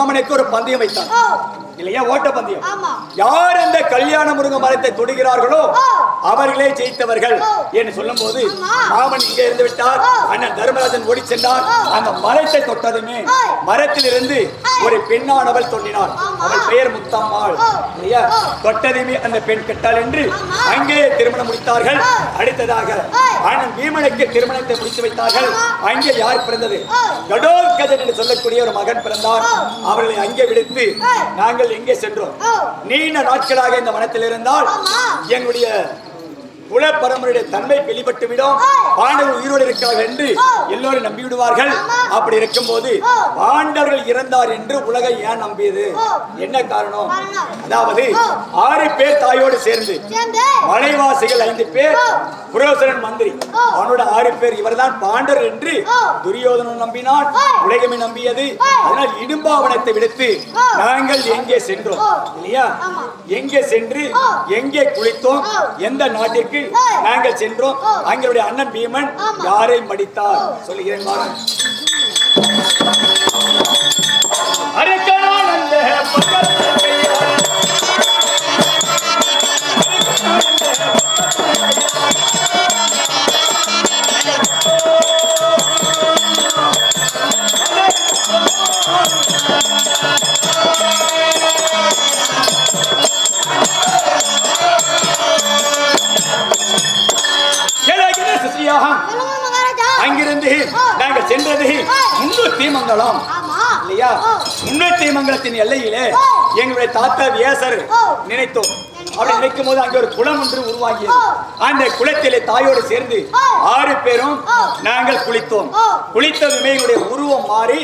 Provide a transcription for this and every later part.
அவனுக்கு ஒரு பந்தயம் வைத்தான். Oh. இல்லையா ஓட்ட பந்தயம் ஆமா யார் அந்த கல்யாண முருங்க மரத்தை தொடுகிறார்களோ. அவர்களே ஜெயித்தவர்கள். என்று சொல்லும் போது. மாமன் இங்கே இருந்து விட்டார். அண்ணன் தர்மராஜன் ஓடி சென்றார். அந்த மரத்தை தொட்டதுமே. மரத்திலிருந்து. ஒரு பெண்ணானவள் தோன்றினாள் ஆமா. அவள் பெயர் முத்தம்மாள். இல்லையா. தொட்டதுமே அந்த பெண் கெட்டாள் என்று. அங்கே திருமணம் முடித்தார்கள். அடுத்ததாக. அண்ணன் பீமனுக்கு திருமணத்தை முடித்து வைத்தார்கள். அங்கே யார் பிறந்தது. கடோத்கஜன் என்று சொல்லக்கூடிய ஒரு மகன் பிறந்தார். அவர்களை அங்கே விடுத்து ஓ. நாங்கள் எங்கே சென்றோம் நீண்ட நாட்களாக இந்த வனத்தில் இருந்தால். எங்களுடைய குலப்பரம்பரையுடைய தன்மை வெளிப்பட்டு விடும் ஆ. பாண்டவர்கள் உயிரோடு இருக்கிறார்கள் என்று. எல்லோரும் நம்பி விடுவார்கள் ஆமா. அப்படி இருக்கும்போது ஆ. பாண்டவர்கள் இறந்தார் என்று உலகம் ஏன் நம்பியது. என்ன காரணம். அதாவது. ஆறு பேர் தாயோடு சேர்ந்து சேர்ந்து மலைவாசிகள் ஐந்து பேர் ஆ. புரோசனன் மந்திரி. அவனோட ஆறு பேர் இவர்தான் பாண்டர் என்று. துரியோதனன் நம்பினான். உலகமே நம்பியது. அதனால் இடும்பாவனத்தை விடுத்து. நாங்கள் எங்கே சென்றோம். இல்லையா. எங்கே சென்று. எங்கே குளித்தோம். எந்த நாட்டிற்கு. நாங்கள் சென்றோம். எங்களுடைய அண்ணன் பீமன். யாரை மடித்தார். சொல்லுகிறேன். அரக்கனான் அங்கிருந்து. நாங்கள் சென்றது. முன்னூத்தி மங்கலம் இல்லையா. முன்னூத்தி மங்கலத்தின் எல்லையிலே. எங்களுடைய தாத்தா வியாசர். நினைத்தோம் அப்படி நினைக்கும் போது அங்கே ஒரு குளம் ஒன்று உருவாகியது. அந்த குளத்திலே தாயோடு சேர்ந்து. ஆறு பேரும். நாங்கள் குளித்தோம். குளித்ததுமே எங்களுடைய உருவம் மாறி.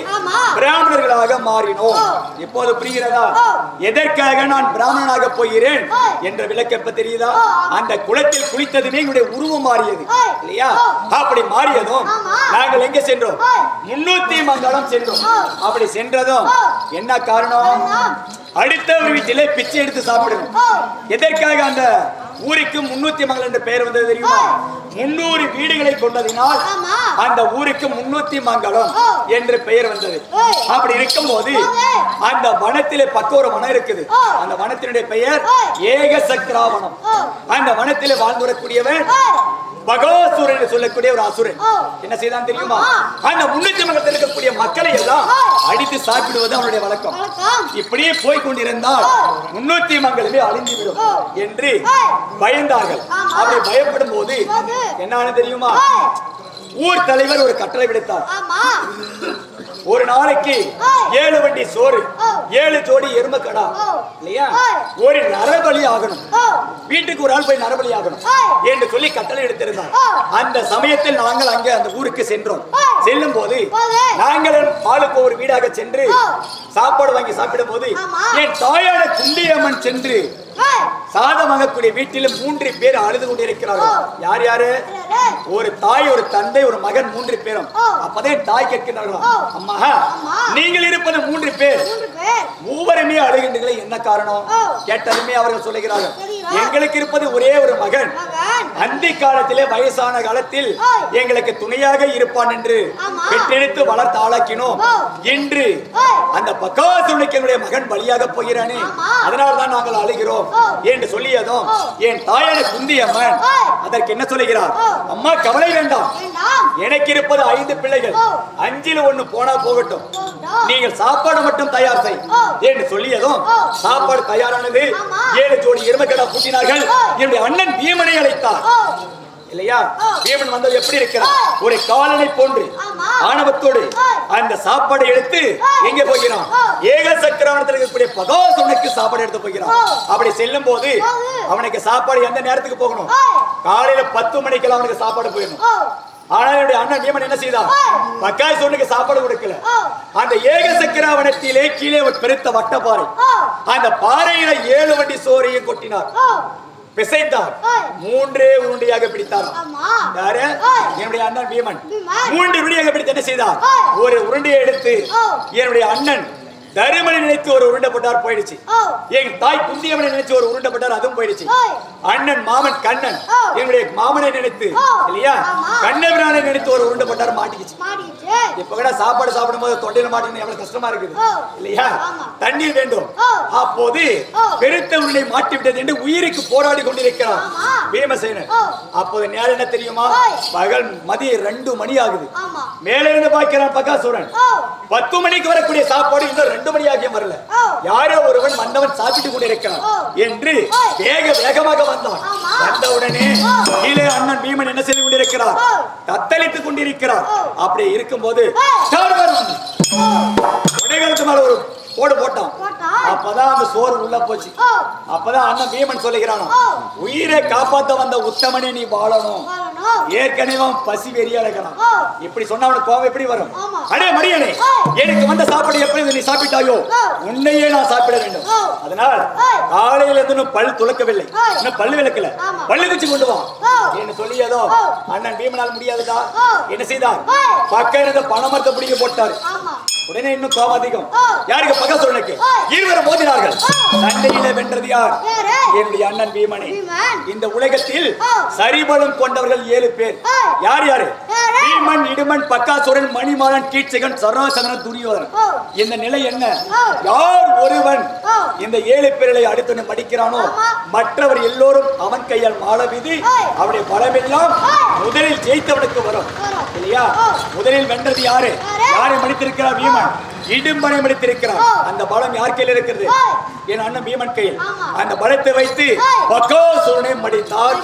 பிராமணர்களாக மாறினோம். இப்போது புரிகிறதா. எதற்காக நான் பிராமணனாக போகிறேன். என்ற விளக்கம் தெரியுதா. அந்த குளத்தில் குளித்ததுமே எங்களுடைய உருவம் மாறியது. இல்லையா. அப்படி மாறியதும். நாங்கள் எங்க சென்றோம். முன்னூத்தி மங்கலம் சென்றோம். அப்படி சென்றதும். என்ன காரணம் காரணம்? அடுத்த ஒரு வீட்டிலே பிச்சை எடுத்து சாப்பிடணும் ஓ எதற்காக அந்த ஊருக்கு முன்னூத்தி மங்கலம் என்ற பெயர் வந்தது தெரியுமா. முன்னூறு வீடுகளை கொண்டதினால். அந்த ஊருக்கு முன்னூத்தி மங்கலம். என்று பெயர் வந்தது. அப்படி இருக்கும்போது ஓகே. அந்த வனத்திலே பக்க ஒரு வனம் இருக்குது. அந்த வனத்தினுடைய பெயர். ஏக சக்கராவனம். அந்த வனத்திலே வாழ்ந்து வரக்கூடியவன் என்று சொல்லக்கூடிய ஒரு அசுரன். என்ன செய்தான் தெரியுமா. அந்த முன்னூத்தி மங்கலத்தில் இருக்கக்கூடிய மக்களை எல்லாம். அடித்து சாப்பிடுவது அவனுடைய வழக்கம் இப்படியே போய் கொண்டிருந்தால். முன்னூத்தி மங்களமே அழிந்துவிடும். என்று. பயந்தார்கள். அப்படி பயப்படும் போது போது. என்னன்னு தெரியுமா. ஊர் தலைவர் ஒரு கட்டளை விடுத்தார் ஒரு நாளைக்கு. ஏழு வண்டி சோறு. ஏழு ஜோடி எருமக்கடா. இல்லையா. ஒரு நரபலி ஆகணும் வீட்டுக்கு ஒரு ஆள் போய் நரபலி ஆகணும். என்று சொல்லி கட்டளை எடுத்திருந்தார். அந்த சமயத்தில் நாங்கள் அங்கே அந்த ஊருக்கு சென்றோம். செல்லும் போது போது. நாங்கள் ஆளுக்கு ஒரு வீடாக சென்று. சாப்பாடு வாங்கி சாப்பிடும் போது. என் தாயான குண்டியம்மன் சென்று சாதமாகக்கூடிய சாதம் வாங்கக்கூடிய மூன்று பேர் அழுது கொண்டிருக்கிறார்கள். யார் யாரு? ஒரு தாய் ஒரு தந்தை ஒரு மகன் மூன்று பேரும். அப்பதான் தாய் கேட்கிறார்களா அம்மா நீங்கள் இருப்பது மூன்று பேர். மூவருமே அழுகின்றீர்களே என்ன காரணம்? கேட்டதுமே அவர்கள் சொல்லுகிறார்கள். எங்களுக்கு இருப்பது ஒரே ஒரு மகன். அந்தி காலத்திலே வயசான காலத்தில் எங்களுக்கு துணையாக இருப்பான் என்று பெற்றெடுத்து வளர்த்து ஆளாக்கினோம். என்று அந்த பக்காசுனுக்கு என்னுடைய மகன் பலியாக போகிறானே. அதனால்தான் நாங்கள் அழுகிறோம். என்று சொல்லியதும். என் தாயான ஆ. அதற்கு என்ன சொல்லுகிறார். அம்மா கவலை வேண்டாம் எனக்கு இருப்பது ஐந்து பிள்ளைகள். அஞ்சில் ஒண்ணு போனா போகட்டும். நீங்கள் சாப்பாடு மட்டும் தயார் செய். என்று சொல்லியதும். சாப்பாடு தயாரானது. ஏழு ஜோடி எருமக்கடா பூட்டினார்கள். என்னுடைய அண்ணன் பீமனை அழைத்தார் இல்லையா. பீமன் வந்தது எப்படி இருக்கிறார். ஒரு காலனை போன்று. ஆணவத்தோடு. அந்த சாப்பாடை எடுத்து. எங்கே போகிறான். ஏக சக்கரவணத்தில் இருக்கக்கூடிய பகாசுனுக்கு சாப்பாடு எடுத்து போகிறான். அப்படி செல்லும் போது. அவனுக்கு சாப்பாடு எந்த நேரத்துக்கு போகணும். காலையில பத்து மணிக்கெல்லாம் அவனுக்கு சாப்பாடு போயிடணும் ஓ ஆனா என்னுடைய அண்ணன் பீமன் என்ன செய்தான். பக்காய் சொன்னுக்கு சாப்பாடு கொடுக்கல அந்த ஏக சக்கராவனத்திலே கீழே ஒரு பெருத்த வட்டப்பாறை அந்த பாறையில ஏழு வண்டி சோறையும் கொட்டினார் பிசைத்தார். மூன்றே உருண்டையாக பிடித்தார் யாரு. என்னுடைய அண்ணன் பீமன். மூன்று உருண்டையாக பிடித்து என்ன செய்தார். ஒரு உருண்டையை எடுத்து. என்னுடைய அண்ணன் தருமனை நினைத்து ஒரு உருண்டை போட்டார் போயிடுச்சு என் தாய் குந்தியவனை நினைச்சு ஒரு உருண்டை போட்டார் அதுவும் போயிடுச்சு அண்ணன் மாமன் கண்ணன். என்னுடைய மாமனை நினைத்து. இல்லையா. கண்ணபிரானை நினைத்து ஒரு உருண்டை போட்டார் மாட்டிக்கிச்சு இப்ப கூட சாப்பாடு சாப்பிடும் போது தொண்டையில மாட்டேன்னு எவ்வளவு கஷ்டமா இருக்குது. இல்லையா. தண்ணீர் வேண்டும். அப்போது. பெருத்த உருளை மாட்டி விட்டது என்று உயிருக்கு போராடி கொண்டிருக்கிறார் ஆமா. பீமசேனன். அப்போது நேரம் என்ன தெரியுமா. பகல் மதியம் ரெண்டு மணி ஆகுது மேல இருந்து பார்க்கிறான் பகாசுரன் பத்து மணிக்கு வரக்கூடிய சாப்பாடு இன்னும் ரெண்டு வரல ஓ. யாரோ ஒருவன் வந்தவன் சாப்பிட்டு கொண்டிருக்கிறான். என்று. வேக வேகமாக வந்தான். வந்தவுடனே. கீழே அண்ணன் பீமன் என்ன செய்து கொண்டிருக்கிறார். தத்தளித்துக் கொண்டிருக்கிறார். அப்படி இருக்கும்போது உடைகளுக்கு மேல ஒரு போடு போட்டான். அப்பதான் அந்த சோறு உள்ள போச்சு அப்பதான் அண்ணன் பீமன் சொல்லுகிறானோ. உயிரை காப்பாத்த வந்த உத்தமனே நீ வாழணும் ஏற்கனவே பசி வெறியா இருக்கிறான். இப்படி சொன்னா அவனுக்கு கோவம் எப்படி வரும். அடே மடியனே. எனக்கு வந்த சாப்பாடு எப்படி நீ சாப்பிட்டாயோ. உன்னையே நான் சாப்பிட வேண்டும். அதனால். காலையில இருந்து பல் துலக்கவில்லை ஓ. இன்னும் பல்லு விளக்கல. பல்லு குச்சி கொண்டு வா. என்று சொல்லியதோ. அண்ணன் பீமனால் முடியாதுடா. என்ன செய்தார். பக்கம் இருந்த பணமரத்தை பிடிக்க போட்டார் உடனே இன்னும் கோபம் அதிகம். யாருக்கு பக்க சொல்லுக்கு ஓ. இருவரும் மோதினார்கள். சண்டையில வென்றது யார்? என்னுடைய அண்ணன் பீமனே. இந்த உலகத்தில். சரிபலம் கொண்டவர்கள் ஏழு பேர். யார் யாரு? பீமன் இடுமன் பக்காசுரன் மணிமாறன் கீட்சகன் சரணாசகன் துரியோதனன் ஓ. இந்த நிலை என்ன. யார் ஒருவன். இந்த ஏழு பேர்களை அடுத்து படிக்கிறானோ ஆமா. மற்றவர் எல்லோரும் அவன் கையால் மாள விதி. அவருடைய பலமெல்லாம். முதலில் ஜெயித்தவனுக்கு வரும். இல்லையா. முதலில் வென்றது யாரு யாரு? மடித்திருக்கிறார் பீமன் இடும்பனை மடித்திருக்கிறார். அந்த பலம் யார் கையில் இருக்கிறது. என் அண்ணன் பீமன் கையில். அந்த பலத்தை வைத்து. பக்காசுரனை மடித்தார்.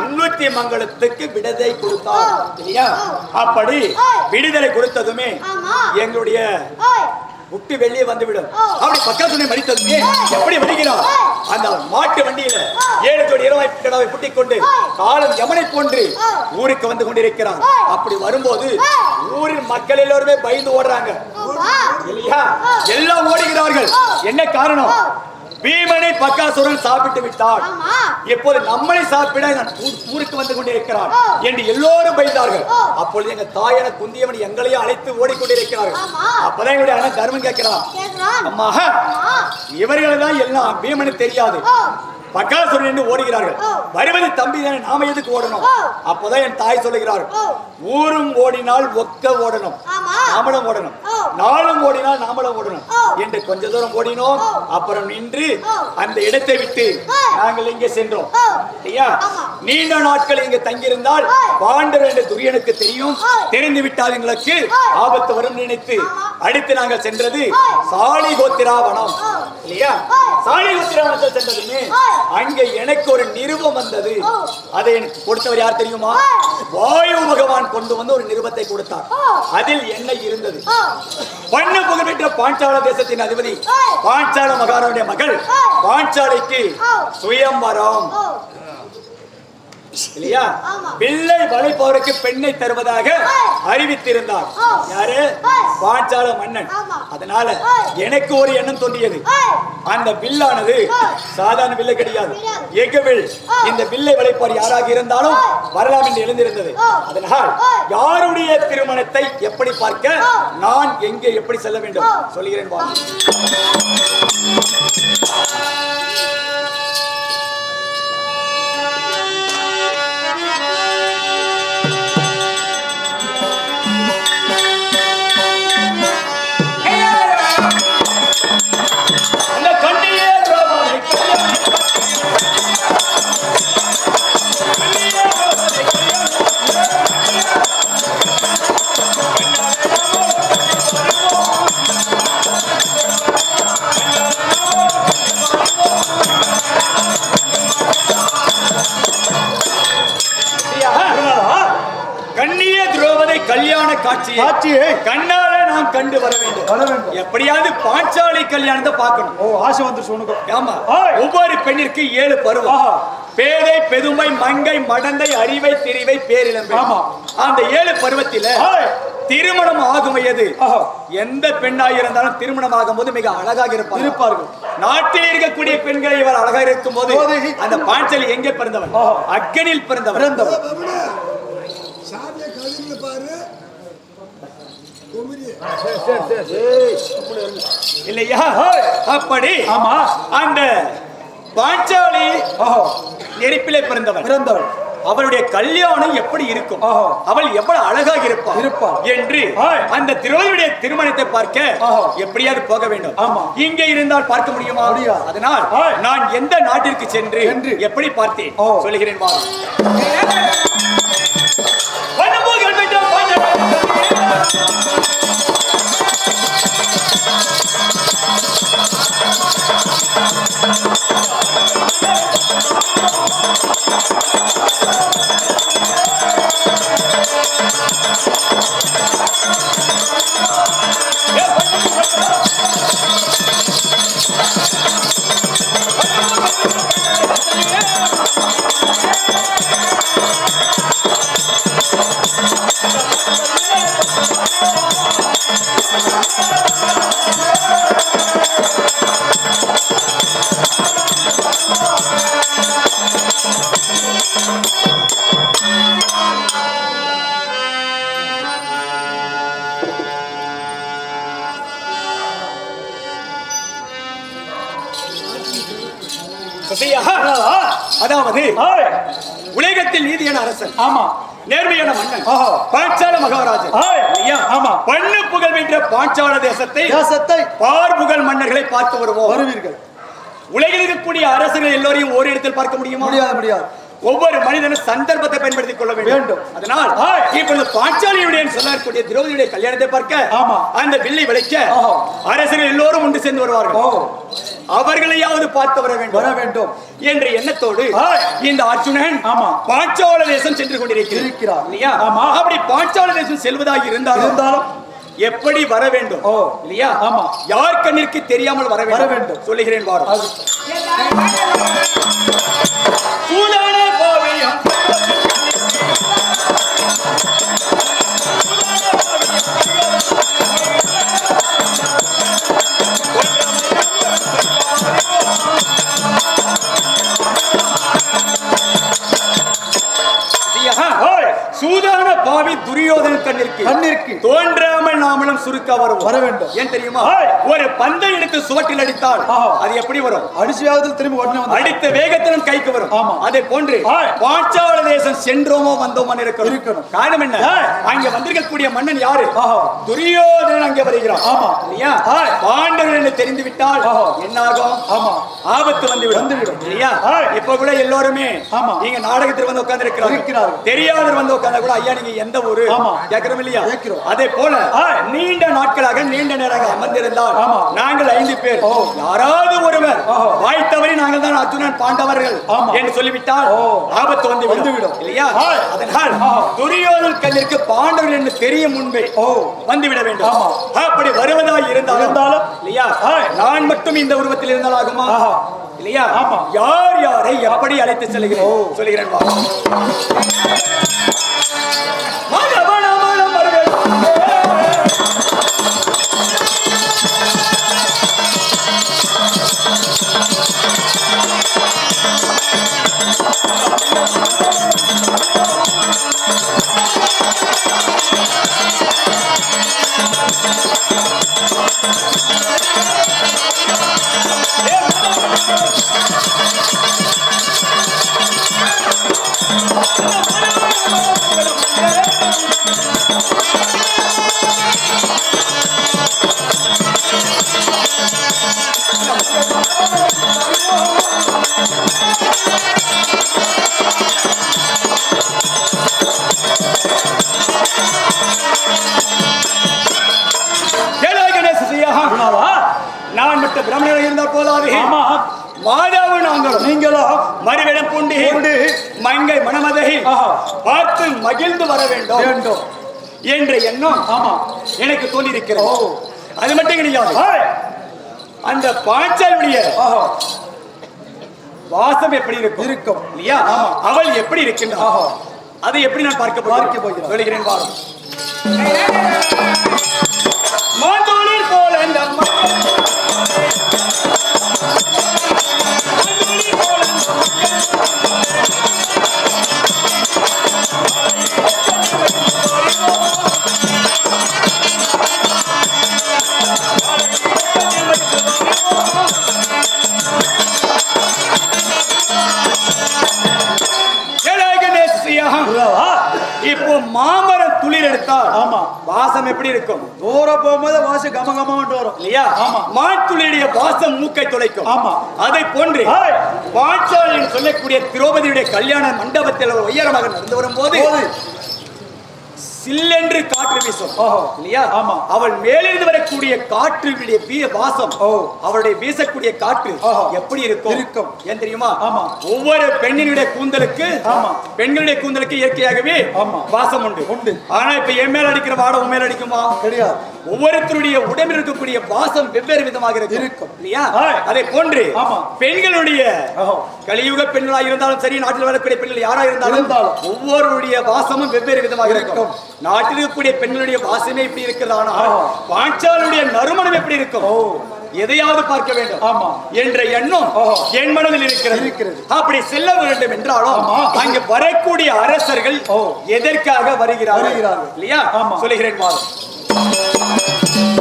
முன்னூத்தி மங்கலத்துக்கு விடுதலை கொடுத்தார். இல்லையா. அப்படி. விடுதலை கொடுத்ததுமே எங்களுடைய விட்டு வெளியே வந்துவிடும். அப்படி பக்கத்துணை மடித்ததுமே. எப்படி வருகிறார். அந்த மாட்டு வண்டியில. ஏழு ஜோடி இரவாய் கிடாவை புட்டிக் கொண்டு. காலம் யமனை போன்று. ஊருக்கு வந்து கொண்டிருக்கிறார் ஓ. அப்படி வரும்போது. ஊரின் மக்கள் எல்லோருமே பயந்து ஓடுறாங்க இல்லையா. எல்லாம் ஓடுகிறார்கள். என்ன காரணம். பீமனை பக்காசுரன் சாப்பிட்டு விட்டார் இப்போது நம்மளை சாப்பிட நான் ஊருக்கு வந்து கொண்டிருக்கிறார். என்று எல்லோரும் பயந்தார்கள். அப்பொழுது எங்க தாயன குந்தியவன் எங்களையும் அழைத்து ஓடிக்கொண்டிருக்கிறார்கள். அப்பதான் என்னுடைய அண்ணன் தர்மன் கேட்கிறான். அம்மா இவர்கள் தான் எல்லாம் பீமனுக்கு தெரியாது. பக்காசுரன் என்று ஓடுகிறார்கள். வருவது தம்பி தானே நாம எதுக்கு ஓடணும். அப்பதான் என் தாய் சொல்லுகிறார் ஊரும் ஓடினால் ஒக்க ஓடணும். நாமளும் ஓடணும். நாளும் ஓடினால் நாமளும் ஓடணும். என்று கொஞ்ச தூரம் ஓடினோம். அப்புறம் நின்று. அந்த இடத்தை விட்டு. நாங்கள் இங்கே சென்றோம். ஐயா. நீண்ட நாட்கள் இங்கு தங்கியிருந்தால். பாண்டவர் என்று துரியனுக்கு தெரியும். தெரிந்து விட்டால் எங்களுக்கு. ஆபத்து வரும் நினைத்து. அடுத்து நாங்கள் சென்றது. சாலி கோத்திராவனம். இல்லையா. சாலி கோத்திராவனத்தில் சென்றதுமே. அங்கே எனக்கு ஒரு நிருபம் வந்தது. அதை எனக்கு கொடுத்தவர் யார் தெரியுமா. வாயு பகவான் கொண்டு வந்து ஒரு நிருபத்தை கொடுத்தார். அதில் என்ன இருந்தது பண்ண புகழ்பெற்ற பாஞ்சால தேசத்தின் அதிபதி. பாஞ்சால மகாராவுடைய மகள். பாஞ்சாலைக்கு ஓ. சுயம்பரம் இல்லையா. பிள்ளை வளைப்பவருக்கு பெண்ணை தருவதாக. அறிவித்திருந்தார். யாரு. பாஞ்சால மன்னன். அதனால. எனக்கு ஒரு எண்ணம் தோன்றியது அந்த வில்லானது ஓ. சாதாரண வில்லை கிடையாது கிடையாது. எஃகு வில் ஓ. இந்த வில்லை வளைப்பார் யாராக இருந்தாலும். வரலாம் என்று எழுந்திருந்தது. அதனால். யாருடைய திருமணத்தை எப்படி பார்க்க. நான் எங்கே எப்படி செல்ல வேண்டும். சொல்கிறேன் ஓ ஆசை வந்துருச்சு உனக்கு ஆமா. ஒவ்வொரு பெண்ணிற்கு ஏழு பருவம். பேதை பெதுமை மங்கை மடந்தை அறிவை திரிவை பேரிழம்பை ஆமா. அந்த ஏழு பருவத்தில. திருமணம் ஆகும் ஆஹா. எந்த பெண்ணாக இருந்தாலும் திருமணம் ஆகும் போது மிக அழகாக இருப்பார் இருப்பார்கள். நாட்டில் இருக்கக்கூடிய பெண்கள் இவர் அழகாக இருக்கும் போது. அந்த பாஞ்சாலி எங்கே பிறந்தவன் ஆஹா. அக்கனில் பிறந்தவர் சாமியை கழுவில பாரு இல்லையா அப்படி ஆமா அந்த பாஞ்சாலி நெருப்பிலே பிறந்தவன் பிறந்தவள் அவளுடைய கல்யாணம் எப்படி இருக்கும். அவள் எவ்வளவு அழகாக இருப்பாள் இருப்பாள். என்று. அந்த திருவள்ளுடைய திருமணத்தை பார்க்க. எப்படியாவது போக வேண்டும் ஆமா. இங்கே இருந்தால் பார்க்க முடியுமா. அதனால். நான் எந்த நாட்டிற்கு சென்று. எப்படி பார்த்தேன். சொல்லுகிறேன் Thank you. தேசத்தை தேசத்தை பார்புகழ் மன்னர்களை பார்த்து வருவோம் வருவீர்கள் உலகில் இருக்கக்கூடிய அரசுகள் எல்லோரையும் ஒரு இடத்தில் பார்க்க முடியுமா முடியாது முடியாது ஒவ்வொரு மனிதனும் சந்தர்ப்பத்தை பயன்படுத்திக் கொள்ள வேண்டும் வேண்டும். அதனால். இப்பொழுது பாஞ்சாலியுடைய சொல்லக்கூடிய திரௌதியுடைய கல்யாணத்தை பார்க்க ஆமா. அந்த வில்லை விளைக்க. அரசர்கள் எல்லோரும் ஒன்று சேர்ந்து வருவார்கள் அவர்களையாவது பார்த்து வர வர வேண்டும் வேண்டும் என்ற எண்ணத்தோடு. இந்த அர்ஜுனன் ஆமா. பாஞ்சால தேசம் சென்று கொண்டிருக்கிறார். இல்லையா ஆமா. அப்படி பாஞ்சால தேசம் செல்வதாக இருந்தாலும் இருந்தாலும் எப்படி வர வேண்டும் ஓ. இல்லையா ஆமா. யார் கண்ணிற்கு தெரியாமல் வர வேண்டும் வேண்டும். சொல்லுகிறேன் வாரும் பாவையம். சூதான பாவி துரியோதன கண்ணிற்கு கண்ணிற்கு தோன்றாமல் நாமளும் சுருக்க வரும் வர வேண்டும். ஏன் தெரியுமா. ஒரு பந்தை எடுத்து சுவற்றில் அடித்தால். அது எப்படி வரும் அடிச்சு வேகத்தில் திரும்பி உடனே வந்து அடித்த வேகத்திலும் கைக்கு வரும் ஆமா. அதே போன்று. பாஞ்சால தேசம் சென்றோமோ வந்தோமோ இருக்கணும் இருக்கணும். காரணம் என்ன. அங்க வந்திருக்கக்கூடிய மன்னன் யாரு. துரியோதனன் அங்கே வருகிறான் ஆமா. இல்லையா. பாண்டவன் என்று தெரிந்து விட்டால். என்ன ஆகும் ஆமா ஆபத்து வந்துவிடும் வந்துவிடும். இல்லையா. இப்ப கூட எல்லோருமே ஆமா. நீங்க நாடகத்தில் வந்து உட்கார்ந்து. இருக்கிறார்கள் தெரியாதவர் வந்து உட்கார்ந்தா கூட ஐயா நீங்க எந்த ஊரு ஆமா. கேட்கிறோம் இல்லையா. அதே போல ஆய். நீண்ட நாட்களாக நீண்ட நேரம் அமர்ந்திருந்தால் ஆமா. நாங்கள் ஐந்து பேர். யாராவது ஒருவர். வாய் தவறி நாங்கள் தான் அர்ஜுனன் பாண்டவர்கள். என்று சொல்லிவிட்டால். ஆபத்து வந்து வந்துவிடும். இல்லையா. அதனால். துரியோதன் கண்ணிற்கு பாண்டவர் என்று தெரியும் முன்பே. வந்துவிட வேண்டும். அப்படி வருவதாய் இருந்தாலும் இல்லையா. நான் மட்டும் இந்த உருவத்தில் இருந்தால் ஆகுமா. இல்லையா. யார் யாரை எப்படி அழைத்து செல்கிறேன் ஓ. சொல்கிறேன் வா மகிழ்ந்து வர வேண்டும் வேண்டும். என்ற எண்ணம் ஆமா. எனக்கு தோன்றியிருக்கிறது. அது மட்டும் கிடையாது. அந்த பாஞ்சாலுடைய ஆஹா. வாசம் எப்படி இருக்கும்? இருக்கும். இல்லையா? அவள் எப்படி இருக்கின்றாள் ஆஹா. அதை எப்படி நான் பார்க்க போகிறேன்? பார்க்க போகிறோம். சொல்கிறேன் வாரம் ஆமா. அதை போன்று. பாஞ்சாலின் சொல்லக்கூடிய திரௌபதியுடைய கல்யாண மண்டபத்தில் அவர் உயரமாக நடந்து வரும்போது போது. சில்லென்று காற்று வீசும். இல்லையா ஆமா. அவள் மேலிருந்து வரக்கூடிய காற்றுடைய வீ வாசம். அவளுடைய வீசக்கூடிய காற்று. எப்படி இருக்கும் இருக்கும். ஏன் தெரியுமா ஆமா. ஒவ்வொரு பெண்ணினுடைய கூந்தலுக்கு ஆமா. பெண்களுடைய கூந்தலுக்கு இயற்கையாகவே ஆமா. வாசம் உண்டு உண்டு. ஆனா இப்ப என் மேல அடிக்கிற வாட உன் மேல அடிக்குமா கிடையாது ஒவ்வொருத்தருடைய உடம்பில் இருக்கக்கூடிய வாசம் வெவ்வேறு விதமாக இருக்கும். இல்லையா. அதை போன்று. பெண்களுடைய. கலியுக பெண்களா இருந்தாலும் சரி நாட்டில் வரக்கூடிய பெண்கள் யாரா இருந்தாலும். ஒவ்வொருடைய வாசமும் வெவ்வேறு விதமாக இருக்கும். நாட்டில் இருக்கக்கூடிய பெண்களுடைய வாசமே இப்படி இருக்கிறதானா. பாஞ்சாலுடைய நறுமணம் எப்படி இருக்கும். எதையாவது பார்க்க வேண்டும் ஆமா. என்ற எண்ணம். என் மனதில் இருக்கிறது இருக்கிறது. அப்படி செல்ல வேண்டும் என்றாலும். அங்கு வரக்கூடிய அரசர்கள். எதற்காக வருகிறார்கள். இல்லையா ஆமா. சொல்லுகிறேன் Thank you.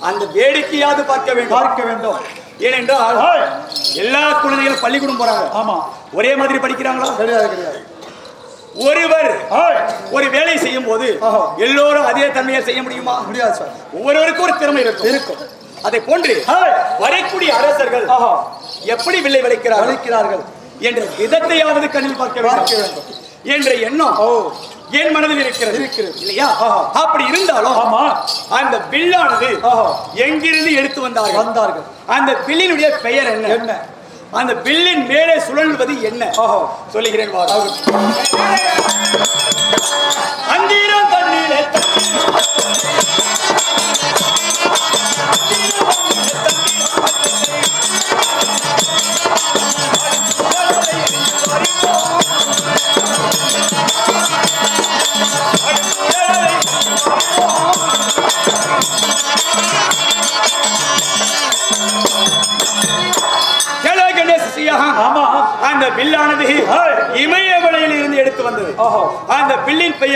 அந்த வேடிக்கையாவது பார்க்க வேண்டும். பார்க்க வேண்டும். ஏனென்றால். எல்லா குழந்தைகளும் பள்ளிக்கூடம் போறாங்க. ஆமா. ஒரே மாதிரி படிக்கிறாங்களா? கிடையாது கிடையாது. ஒருவர். ஒரு வேலை செய்யும் போது. எல்லோரும் அதே தன்மையை செய்ய முடியுமா? முடியாது சார். ஒவ்வொருவருக்கும் ஒரு திறமை இருக்கும். இருக்கும். அதை போன்று. வரக்கூடிய அரசர்கள். எப்படி வில்லை வளைக்கிறார்கள் என்ற விதத்தையாவது கண்ணில் பார்க்க வேண்டும். என்ற எண்ணம் என் மனதில் இருக்கிறது. இருக்கிறது. இல்லையா. அப்படி இருந்தாலும் ஆமா. அந்த வில்லானது ஆஹா. எங்கிருந்து எடுத்து வந்தார்கள்? வந்தார்கள். அந்த வில்லினுடைய பெயர் என்ன? என்ன? அந்த வில்லின் மேலே சுழல்வது என்ன. சொல்லுகிறேன் வாரு அந்தீரம் தண்ணீரே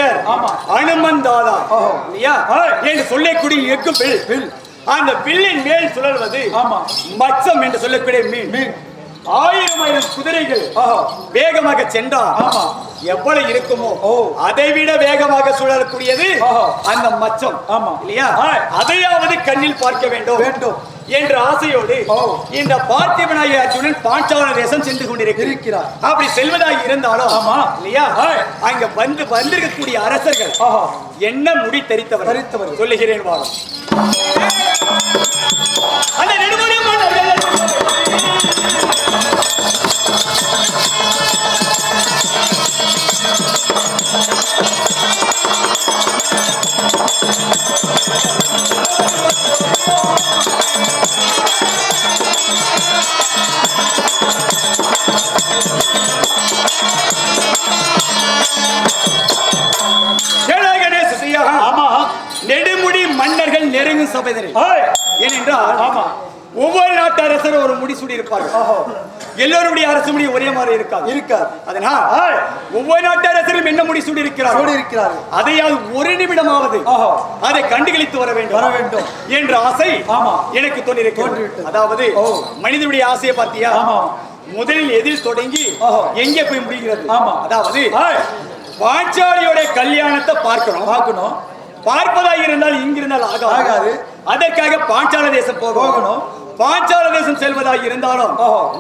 பெயர். அனுமன் தாதா. இல்லையா. என்று சொல்லக்கூடிய எக்கு. அந்த வில்லின் மேல் சுழல்வது. மச்சம் என்று சொல்லக்கூடிய மீன் ஆயிரம் ஆயிரம் குதிரைகள் ஆஹா. வேகமாக சென்றால் ஆமா. எவ்வளவு இருக்குமோ. அதை விட வேகமாக சுழலக்கூடியது. அந்த மச்சம் ஆமா. இல்லையா. அதையாவது கண்ணில் பார்க்க வேண்டும் வேண்டும் என்ற ஆசையோடு. இந்த பார்த்திபனாய அர்ஜுனன் பாஞ்சால தேசம் சென்று கொண்டிருக்கிறார் அப்படி செல்வதாக இருந்தாலும் ஆமா. இல்லையா. அங்க வந்து வந்திருக்கக்கூடிய அரசர்கள் என்ன முடி தரித்தவர் தரித்தவர்கள். சொல்லுகிறேன் வாரம் அந்த நெடுமுறை ஹாய். ஏனென்றால் ஆமா ஒவ்வொரு நாட்டு அரசரும் ஒரு முடி சூடி இருப்பார்கள். எல்லோருடைய அரசு முடி ஒரே மாதிரி இருக்காது இருக்கார் அதனால். ஒவ்வொரு நாட்டு அரசரும் என்ன முடி சூடி சோடி இருக்கிறார்கள் அதையாவது ஒரு நிமிடமாவது. அதை கண்டுகளித்து வர வேண்டும் வர வேண்டும் என்ற ஆசை ஆமா. எனக்கு தோன்றிவிட்டது. அதாவது. மனிதனுடைய ஆசையை பார்த்தியா ஆமா முதலில் எதில் தொடங்கி. எங்கே போய் முடிகிறது ஆமா. அதாவது. பாஞ்சாலியோட கல்யாணத்தை பார்க்கணும் பார்க்கணும் பார்ப்பதாக இருந்தால் இங்கிருந்தால் ஆகாது. அதற்காக பாஞ்சால தேசம் போகணும். பாஞ்சால தேசம் செல்வதாக இருந்தாலும்.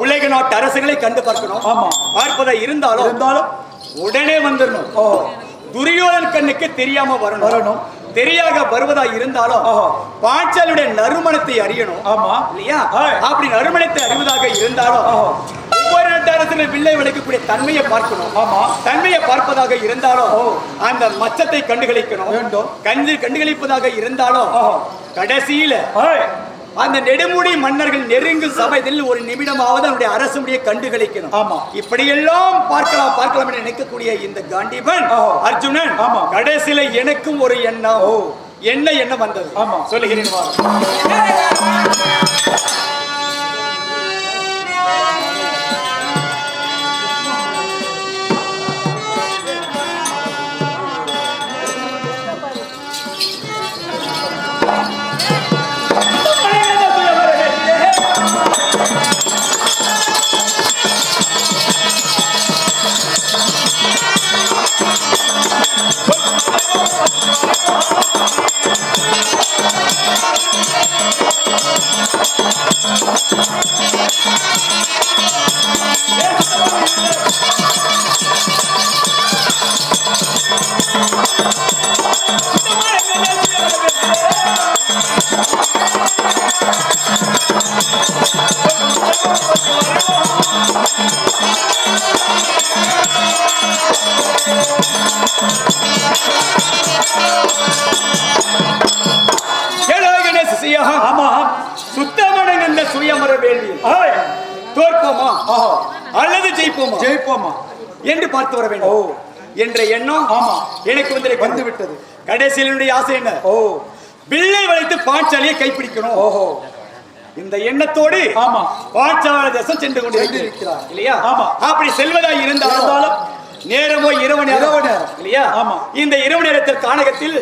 உலக நாட்டு அரசுகளை கண்டு பார்க்கணும் ஆமா. பார்ப்பதாக இருந்தாலும் இருந்தாலும் உடனே வந்துடணும் துரியோதன் கண்ணுக்கு தெரியாம வரணும் வரணும். தெரியாக வருவதா இருந்தாலும் ஆஹா. பாஞ்சாலுடைய நறுமணத்தை அறியணும் ஆமா இல்லையா. அப்படி நறுமணத்தை அறிவதாக இருந்தாலும் ரெண்டு அரசுல வில்லை விளக்கக்கூடிய தன்மையை பார்க்கணும் ஆமா. தன்மையை பார்ப்பதாக இருந்தாலும். அந்த மச்சத்தை கண்டுகளிக்கணும் வேண்டும். கண்டு கண்டுகளிப்பதாக இருந்தாலும். கடைசியில அந்த நெடுமுடி மன்னர்கள் நெருங்கும் சபையில் ஒரு நிமிடமாவது அவருடைய அரசு முடியை கண்டுகளிக்கணும் ஆமா. இப்படியெல்லாம் பார்க்கலாம் பார்க்கலாம் என்று நினைக்கக்கூடிய இந்த காண்டிபன். அர்ஜுனன் ஆமா. கடைசியில எனக்கும் ஒரு எண்ணம். என்ன எண்ணம் வந்தது ஆமா. சொல்லுகிறேன் பார்த்து வர ஓ. வேண்டும் என்ற எண்ணம் ஆமா. எனக்கு வந்து வந்து விட்டது கடைசியில் என்னுடைய ஆசை என்ன? ஓ. வில்லை வளைத்து பாஞ்சாலியை கைப்பிடிக்கணும். ஓஹோ. இந்த எண்ணத்தோடு ஆமா. பாஞ்சால தேசம் சென்று கொண்டு சென்றிருக்கிறார். இல்லையா? ஆமா. அப்படி செல்வதா இருந்தாலும் நேரமோ இரவு நேரம் இரவு நேரம். இல்லையா ஆமா. இந்த இரவு நேரத்தில் கானகத்தில்.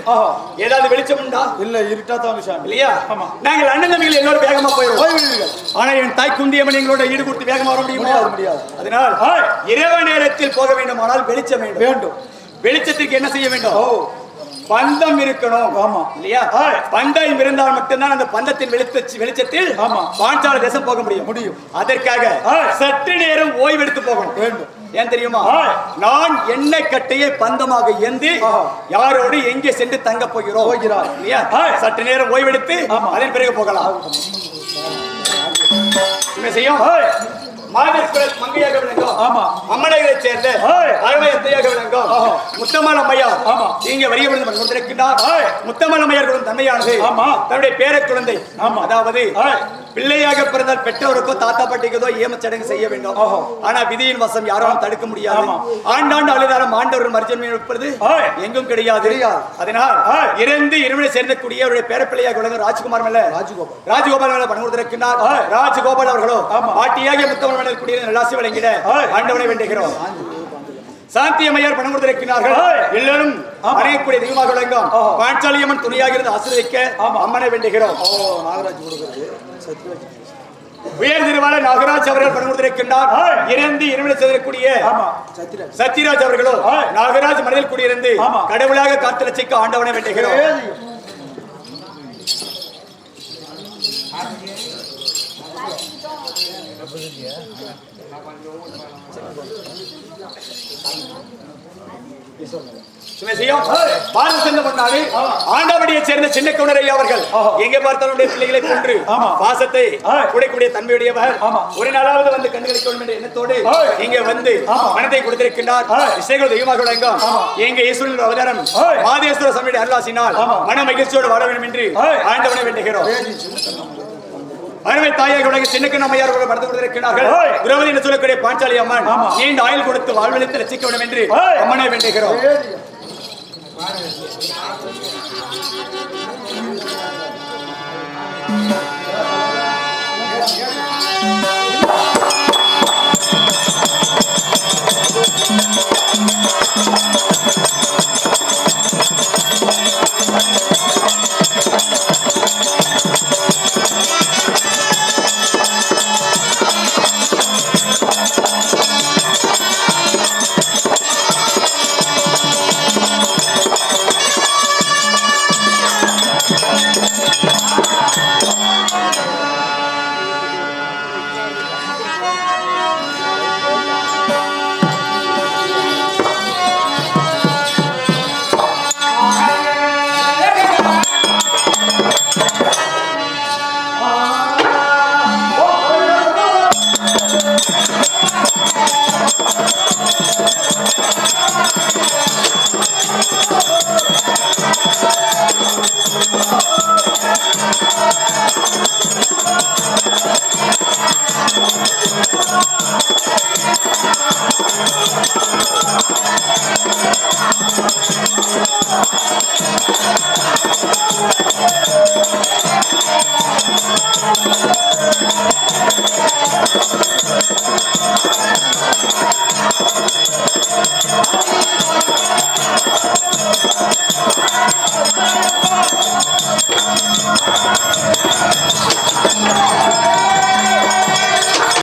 ஏதாவது வெளிச்சம் உண்டா இல்ல இருட்டா தான் சாமி இல்லையா ஆமா நாங்கள் அண்ணன் தம்பிகள் எல்லோரும் வேகமா போயிடுவோம் ஆனா என் தாய் குந்தியம்மன் எங்களோட ஈடு கொடுத்து வேகமா வர முடியுமா முடியாது. அதனால். இரவு நேரத்தில் போக வேண்டுமானால் வெளிச்சம் வேண்டும் வேண்டும் வெளிச்சத்திற்கு என்ன செய்ய வேண்டும் பந்தம் இருக்கணும் ஆமா. இல்லையா. பந்தம் இருந்தால் மட்டும்தான் அந்த பந்தத்தின் வெளிச்ச வெளிச்சத்தில் ஆமா. பாஞ்சால தேசம் போக முடியும் முடியும். அதற்காக. சற்று நேரம் ஓய்வெடுத்து போகணும் வேண்டும் ஏன் தெரியுமா. நான் எண்ணெய் கட்டையை பந்தமாக ஏந்தி. யாரோடு எங்கே சென்று தங்க போகிறோம் போகிறார். இல்லையா. சற்று நேரம் ஓய்வெடுத்து. அதன் பிறகு போகலாம் செய்யும் மாதேஸ்வரர் மங்கையாக விளங்கும் ஆமா. அம்மனைகளைச் சேர்ந்த அத்தையாக விளங்கும் ஆஹா. முத்தம்மாள் அம்மையார் ஆமா. இங்க வரிய விழுந்து ஆய். முத்தம்மாள் அம்மையார்களும் தன்மையானது ஆமா. தன்னுடைய பேர குழந்தை ஆமா. அதாவது. பிள்ளையாக பிறந்தால் பெற்றோருக்கோ தாத்தா பாட்டிக்கோ ஏமச்சடங்கு செய்ய வேண்டும். ஆனா விதியின் வசம் யாராலும் தடுக்க முடியாது. ஆண்டாண்டு அழுதாலும் ஆண்டவர் மர்ஜன்மை இருப்பது. எங்கும் கிடையாது. அதனால் ஆய். இறந்து இருவரை சேர்ந்தக்கூடிய அவருடைய பேரப்பிள்ளையாக விளங்கும் ராஜ்குமார் மேல ராஜகோபால். ராஜகோபால் மேல பணிபுரிந்திருக்கின்றார் ஆய். ராஜகோபால் அவர்களோ ஆமா. பாட்டியாகிய முத்தமிழ் மன்னர் குடிய நல்லாசி வழங்கிட. ஆண்டவனை வேண்டுகிறோம் சாந்தி அம்மையார் பணம் கொடுத்திருக்கிறார்கள். எல்லாரும் ஆமா. அறியக்கூடிய தெய்வமாக விளங்கும். பாஞ்சாலியம்மன் துணையாக இருந்து ஆசிரியக்க. அம்மனை வேண்டுகிறோம் நாகராஜ் கொடுக்குறது உயர் திருவாளர் நாகராஜ் அவர்கள் பணம் கொடுத்திருக்கின்றார். இறந்து இருவிட செல்லக்கூடிய ஆமா சத்யராஜ் அவர்களோ. நாகராஜ் மனதில் குடியிருந்து. கடவுளாக காத்து ரசிக்க ஆண்டவனை வேண்டுகிறோம் சென்ற பண்ணாரு ஆண்டவடியை சேர்ந்த சின்ன கவுண்டரையா அவர்கள். எங்கே பார்த்தாலும் பிள்ளைகளை கொன்று. பாசத்தை தன்மையுடையவர். ஒரு நாளாவது வந்து கண்டுகளிக்க வேண்டும் என்ற எண்ணத்தோடு. இங்கே வந்து. மனத்தை கொடுத்திருக்கின்றார். இசைகள் தெய்வமாக விளங்கும் ஆமா. எங்க ஈஸ்வரன் அவதாரம். மாதேஸ்வர சமையல் அருளாசினால். மன மகிழ்ச்சியோடு வாழ வேண்டும் என்று. ஆண்டவனை வேண்டுகிறோம் அருமை தாயாக உலக சின்னக்கண் அம்மையார் கூட படுத்து கொடுத்திருக்கிறார்கள் ஆய். திரௌபதி என்று சொல்லக்கூடிய பாஞ்சாலி அம்மன். நீண்ட ஆயுள் கொடுத்து வாழ்வழித்து ரசிக்க வேண்டும் என்று. அம்மனை வேண்டுகிறோம்